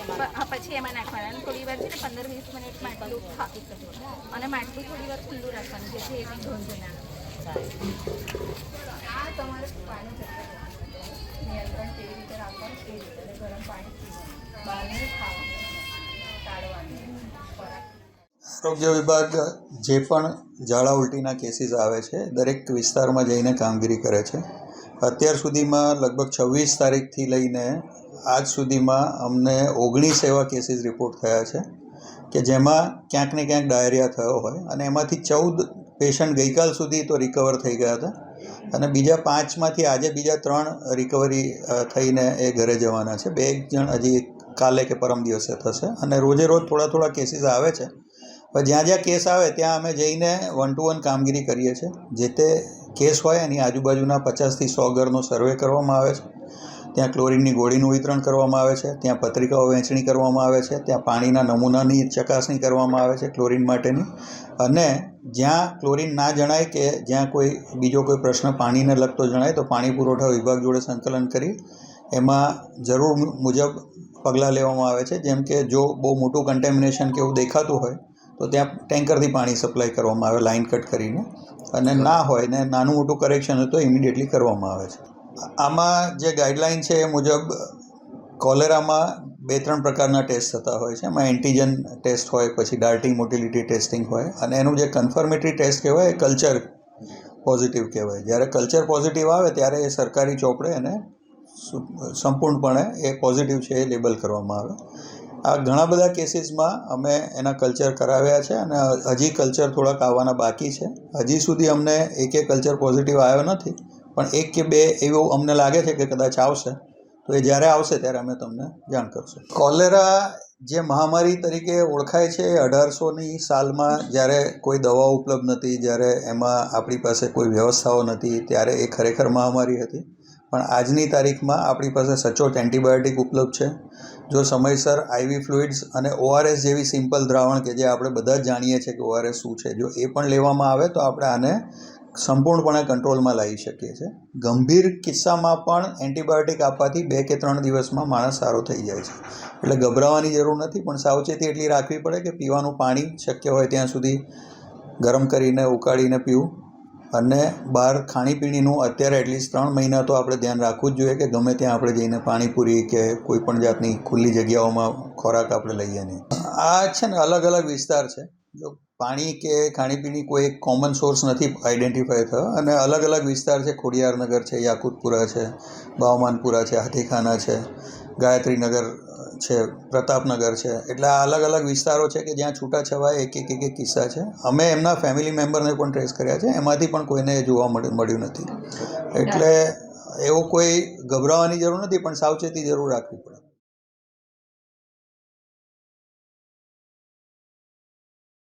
પછી એમાં નાખવાના. થોડી વાર છે ને પંદર વીસ મિનિટ માટલું અને માટલું થોડી વાર ખુલ્લું રાખવાનું જેથી એની ગંધ ના આ તમારે પાણી નિયંત્રણ કેવી રીતે રાખવાનું એ રીતે ગરમ પાણી પીવાનું? બહારનું ખાવાનું ટાળવાનું આરોગ્ય વિભાગ જે પણ ઝાડા ઉલટીના કેસીસ આવે છે દરેક વિસ્તારમાં જઈને કામગીરી કરે છે. અત્યાર સુધીમાં લગભગ છવ્વીસ તારીખથી લઈને આજ સુધીમાં અમને ઓગણીસ એવા કેસીસ રિપોર્ટ થયા છે કે જેમાં ક્યાંક ને ક્યાંક ડાયરિયા થયો હોય અને એમાંથી ચૌદ પેશન્ટ ગઈકાલ સુધી તો રિકવર થઈ ગયા હતા અને બીજા પાંચમાંથી આજે બીજા ત્રણ રિકવરી થઈને એ ઘરે જવાના છે. બે એક જણ હજી કાલે કે પરમ દિવસે થશે અને રોજે રોજ થોડા થોડા કેસીસ આવે છે. પણ જ્યાં જ્યાં કેસ આવે ત્યાં અમે જઈને વન ટુ વન કામગીરી કરીએ છીએ. જે તે કેસ હોય એની આજુબાજુના પચાસથી સો ઘરનો સર્વે કરવામાં આવે છે. ત્યાં ક્લોરિનની ગોળીનું વિતરણ કરવામાં આવે છે ત્યાં પત્રિકાઓ વહેંચણી કરવામાં આવે છે ત્યાં પાણીના નમૂનાની ચકાસણી કરવામાં આવે છે ક્લોરિન માટેની. અને જ્યાં ક્લોરિન ના જણાય કે જ્યાં કોઈ બીજો કોઈ પ્રશ્ન પાણીને લગતો જણાય તો પાણી પુરવઠા વિભાગ જોડે સંકલન કરી એમાં જરૂર મુજબ પગલાં લેવામાં આવે છે. જેમ કે જો બહુ મોટું કન્ટેમિનેશન કે એવું દેખાતું હોય તો ત્યાં ટેન્કરથી પાણી સપ્લાય કરવામાં આવે લાઇન કટ કરીને. અને ના હોય ને નાનું મોટું કરેક્શન હોય તો ઇમિડિયેટલી કરવામાં આવે છે. આમાં જે ગાઈડલાઇન છે એ મુજબ કોલેરામાં બે ત્રણ પ્રકારના ટેસ્ટ થતા હોય છે. એમાં એન્ટીજન ટેસ્ટ હોય, પછી ડાર્ટિંગ મોટિલિટી ટેસ્ટિંગ હોય. અને એનું જે કન્ફર્મેટરી ટેસ્ટ કહેવાય એ કલ્ચર પોઝિટિવ કહેવાય. જ્યારે કલ્ચર પોઝિટિવ આવે ત્યારે એ સરકારી ચોપડે એને સંપૂર્ણપણે એ પોઝિટિવ છે એ લેબલ કરવામાં આવે. આ ઘણા બધા કેસીસમાં અમે એના કલ્ચર કરાવ્યા છે અને હજી કલ્ચર થોડાક આવવાના બાકી છે. હજી સુધી અમને એક એક કલ્ચર પોઝિટિવ આવ્યો નથી. પણ એક કે બે એવું અમને લાગે છે કે કદાચ આવશે, તો એ જ્યારે આવશે ત્યારે અમે તમને જાણ કરશું. કોલેરા જે મહામારી તરીકે ઓળખાય છે એ અઢારસોની સાલમાં જ્યારે કોઈ દવાઓ ઉપલબ્ધ નથી, જ્યારે એમાં આપણી પાસે કોઈ વ્યવસ્થાઓ નથી, ત્યારે એ ખરેખર મહામારી હતી. પણ આજની તારીખમાં આપણી પાસે સચોટ એન્ટીબાયોટિક ઉપલબ્ધ છે. જો સમયસર આઈવી ફ્લુઇડ્સ અને ઓઆરએસ જેવી સિમ્પલ દ્રાવણ કે જે આપણે બધા જ જાણીએ છીએ કે ઓઆરએસ શું છે, જો એ પણ લેવામાં આવે તો આપણે આને સંપૂર્ણપણે કંટ્રોલમાં લાવી શકીએ છીએ. ગંભીર કિસ્સામાં પણ એન્ટીબાયોટિક આપવાથી બે કે ત્રણ દિવસમાં માણસ સારો થઈ જાય છે. એટલે ગભરાવાની જરૂર નથી, પણ સાવચેતી એટલી રાખવી પડે કે પીવાનું પાણી શક્ય હોય ત્યાં સુધી ગરમ કરીને ઉકાળીને પીવું. અને બહાર ખાણીપીણીનું અત્યારે એટલીસ્ટ ત્રણ મહિના તો આપણે ધ્યાન રાખવું જ જોઈએ કે ગમે ત્યાં આપણે જઈને પાણીપુરી કે કોઈ પણ જાતની ખુલ્લી જગ્યાઓમાં ખોરાક આપણે લઈએ નહીં. આ છે ને અલગ અલગ વિસ્તાર છે. પાણી કે ખાણીપીણી કોઈ એક કોમન સોર્સ નથી આઈડેન્ટિફાય થયો. અને અલગ અલગ વિસ્તાર છે. ખોડિયારનગર છે, યાકુતપુરા છે, બાવમાનપુરા છે, હાથીખાના છે, ગાયત્રીનગર છે, પ્રતાપનગર છે. એટલે આ અલગ અલગ વિસ્તારો છે કે જ્યાં છૂટાછવાયા એક એક એક કિસ્સા છે. અમે એમના ફેમિલી મેમ્બરને પણ ટ્રેસ કર્યા છે. એમાંથી પણ કોઈને જોવા મળ્યું નથી. એટલે એવો કોઈ ગભરાવાની જરૂર નથી, પણ સાવચેતી જરૂર રાખવી પડે.